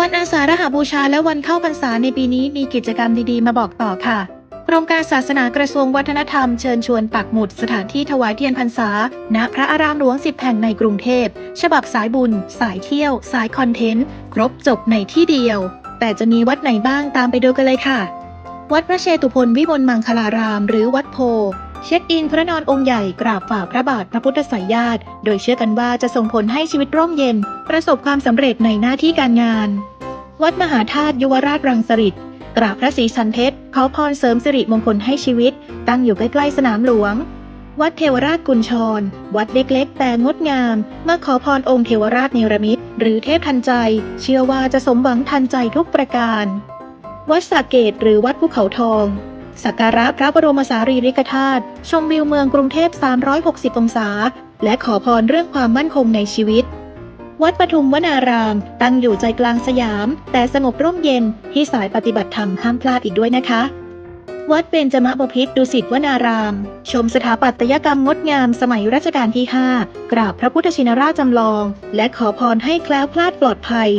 วันอาสาฬหบูชาและวันเข้าพรรษาในปีนี้มีกิจกรรมดีๆ มาบอกต่อค่ะ กรมการศาสนากระทรวงวัฒนธรรมเชิญชวนปักหมุดสถานที่ถวายเทียนพรรษา ณ พระอารามหลวงสิบแห่งในกรุงเทพ ฉบับสายบุญ สายเที่ยว สายคอนเทนต์ ครบจบในที่เดียว แต่จะมีวัดไหนบ้างตามไปดูกันเลยค่ะ วัดพระเชตุพนวิมลมังคลาราม หรือวัดโพ เช็คอินพระนอนองค์ใหญ่กราบฝ่าพระบาทพระพุทธสายญาติ โดยเชื่อกันว่าจะส่งผลให้ชีวิตร่มเย็น ประสบความสำเร็จในหน้าที่การงาน วัดมหาธาตุยุวราชรังสฤษกราบพระศรีสันเพชรขอพรเสริมสิริมงคลให้ชีวิต ตั้งอยู่ใกล้ๆสนามหลวง วัดเทวราชกุญชร วัดเล็กๆ แต่งดงามเมื่อขอพรองค์เทวราชเนรมิตหรือเทพทันใจ เชื่อว่าจะสมหวังทันใจทุกประการ วัดสาเกตหรือวัดภูเขาทอง สักการะพระบรมสารีริกธาตุชมวิวเมืองกรุงเทพ 360 องศา และขอพรเรื่องความมั่นคงในชีวิต วัดปทุมวนาราม ตั้งอยู่ใจกลางสยาม แต่สงบร่มเย็นที่สายปฏิบัติธรรมห้ามพลาดอีกด้วยนะคะ วัดเบญจมบพิตรดุสิตวนาราม ชมสถาปัตยกรรมงดงามสมัยรัชกาลที่ 5 กราบพระพุทธชินราชจำลอง และขอพรให้แคล้วคลาดปลอดภัย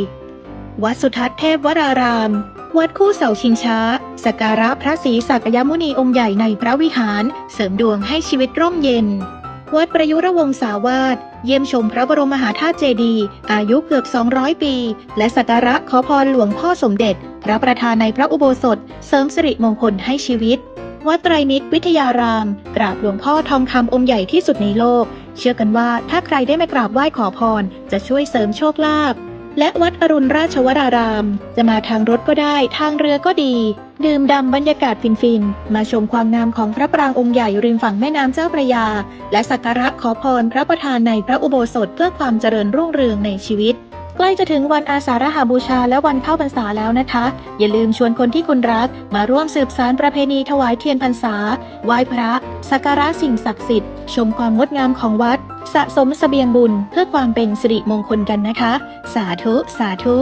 วัดสุทัศน์เทพวราราม วัดคู่เสาชิงช้าสักการะพระศรีสักยมุนีองค์ใหญ่ในพระวิหาร เสริมดวงให้ชีวิตร่มเย็น วัดประยุรวงศาวาสเยี่ยมชมพระบรมมหาธาตุเจดีย์อายุเกือบ 200 ปี และสักการะขอพรหลวงพ่อสมเด็จ พระประธานในพระอุโบสถ เสริมสิริมงคลให้ชีวิต วัดไตรมิตรวิทยาราม กราบหลวงพ่อทองคำองค์ใหญ่ที่สุดในโลก เชื่อกันว่าถ้าใครได้มากราบไหว้ขอพร จะช่วยเสริมโชคลาภ และวัดอรุณราชวราราม จะมาทางรถก็ได้ทางเรือก็ดี ดื่มด่ำบรรยากาศฟินๆ มาชมความงามของพระปรางองค์ใหญ่ริมฝั่งแม่น้ำเจ้าพระยา และสักการะขอพรพระประธานในพระอุโบสถเพื่อความเจริญรุ่งเรืองในชีวิต ใกล้จะถึงวันอาสาฬหบูชาและวันเข้าพรรษาแล้วนะคะ อย่าลืมชวนคนที่คุณรัก มาร่วมสืบสารประเพณีถวายเทียนพรรษาไหว้พระสักการะสิ่งศักดิ์สิทธิ์ชมความงดงามของวัด สะสมเสบียงบุญเพื่อความเป็นสิริมงคลกันนะคะ สาธุ สาธุ